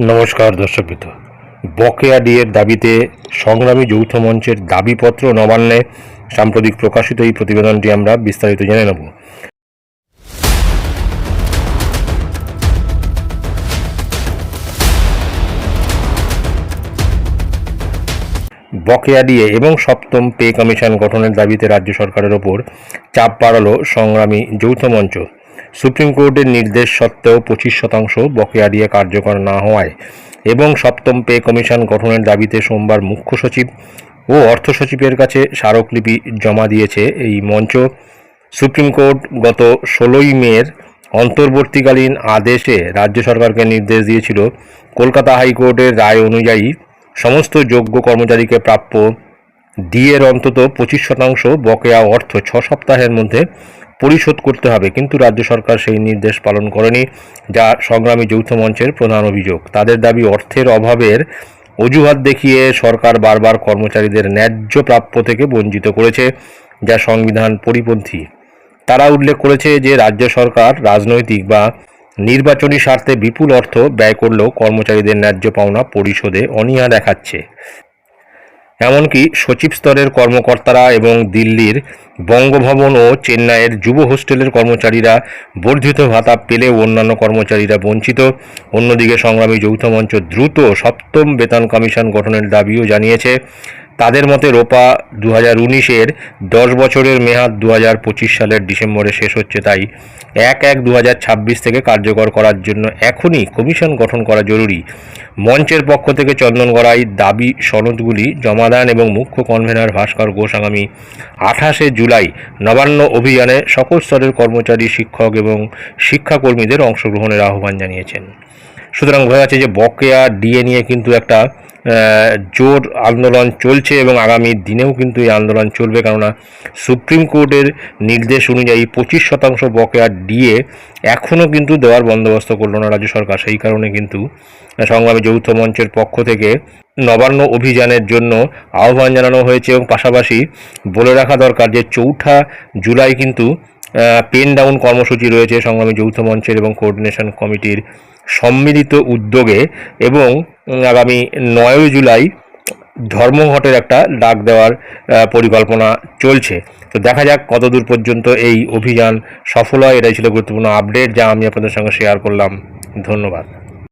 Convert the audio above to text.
নমস্কার দর্শকবৃন্দ বকেয়া ডিএর দাবিতে সংগ্রামী যৌথ মঞ্চের দাবিপত্র নবান্নে সাম্প্রতিক প্রকাশিত এই প্রতিবেদনটি আমরা বিস্তারিত জেনে নেব। বকেয়া ডিএ এবং সপ্তম পে কমিশন গঠনের দাবিতে রাজ্য সরকারের ওপর চাপ বাড়ালো সংগ্রামী যৌথ মঞ্চ। সুপ্রিম কোর্টের নির্দেশ সত্ত্বেও পঁচিশ শতাংশ বকেয়া দিয়ে কার্যকর না হওয়ায় এবং সপ্তম পে কমিশন গঠনের দাবিতে সোমবার মুখ্য সচিব ও অর্থ সচিবের কাছে স্মারকলিপি জমা দিয়েছে এই মঞ্চ। সুপ্রিম কোর্ট গত ষোলোই মের অন্তর্বর্তীকালীন আদেশে রাজ্য সরকারকে নির্দেশ দিয়েছিল, কলকাতা হাইকোর্টের রায় অনুযায়ী সমস্ত যোগ্য কর্মচারীকে প্রাপ্য ডিএর অন্তত পঁচিশ শতাংশ বকেয়া অর্থ ছ সপ্তাহের মধ্যে পরিশোধ করতে হবে, কিন্তু রাজ্য সরকার সেই নির্দেশ পালন করেনি, যা সংগ্রামী যৌথ মঞ্চের প্রধান অভিযোগ। তাদের দাবি, অর্থের অভাবের অজুহাত দেখিয়ে সরকার বারবার কর্মচারীদের ন্যায্য প্রাপ্য থেকে বঞ্চিত করেছে, যা সংবিধান পরিপন্থী। তারা উল্লেখ করেছে যে, রাজ্য সরকার রাজনৈতিক বা নির্বাচনী স্বার্থে বিপুল অর্থ ব্যয় করলেও কর্মচারীদের ন্যায্য পাওনা পরিশোধে অনীহা দেখাচ্ছে। এমনকি সচিব স্তরের কর্মকর্তারা এবং দিল্লির বঙ্গভবন ও চেন্নাইয়ের যুব হোস্টেলের কর্মচারীরা বর্ধিত ভাতা পেলেও অন্যান্য কর্মচারীরা বঞ্চিত। অন্যদিকে সংগ্রামী যৌথ মঞ্চ দ্রুত সপ্তম বেতন কমিশন গঠনের দাবিও জানিয়েছে। তাদের মতে রোপা দু হাজার উনিশের দশ বছরের মেয়াদ দু হাজার পঁচিশ সালের ডিসেম্বরে শেষ হচ্ছে তাই এক এক দু হাজার ছাব্বিশ থেকে কার্যকর করার জন্য এখনই কমিশন গঠন করা জরুরি। মঞ্চের পক্ষ থেকে চন্দনগড়াই দাবি সনদগুলি জমাদান এবং মুখ্য কনভেনার ভাস্কর ঘোষ আগামী আঠাশে জুলাই নবান্ন অভিযানে সকল স্তরের কর্মচারী, শিক্ষক এবং শিক্ষাকর্মীদের অংশগ্রহণের আহ্বান জানিয়েছেন। সুতরাং বোঝা যাচ্ছে যে বকেয়া ডিএ নিয়ে কিন্তু একটা জোর আন্দোলন চলছে এবং আগামী দিনেও কিন্তু এই আন্দোলন চলবে কেননা সুপ্রিম কোর্টের নির্দেশ অনুযায়ী পঁচিশ শতাংশ বকেয়া ডিএ এখনও কিন্তু দেওয়ার বন্দোবস্ত করল না রাজ্য সরকার। সেই কারণে কিন্তু সংগ্রামী যৌথ মঞ্চের পক্ষ থেকে নবান্ন অভিযানের জন্য আহ্বান জানানো হয়েছে এবং পাশাপাশি বলে রাখা দরকার যে চৌঠা জুলাই কিন্তু পেন ডাউন কর্মসূচি রয়েছে সংগ্রামী যৌথ মঞ্চের এবং কোঅর্ডিনেশন কমিটির সম্মিলিত উদ্যোগে এবং আগামী নয়ই জুলাই ধর্মঘটের একটা ডাক দেওয়ার পরিকল্পনা চলছে। তো দেখা যাক কতদূর পর্যন্ত এই অভিযান সফল হয়, এটাই ছিল গুরুত্বপূর্ণ আপডেট, যা আমি আপনাদের সঙ্গে শেয়ার করলাম। ধন্যবাদ।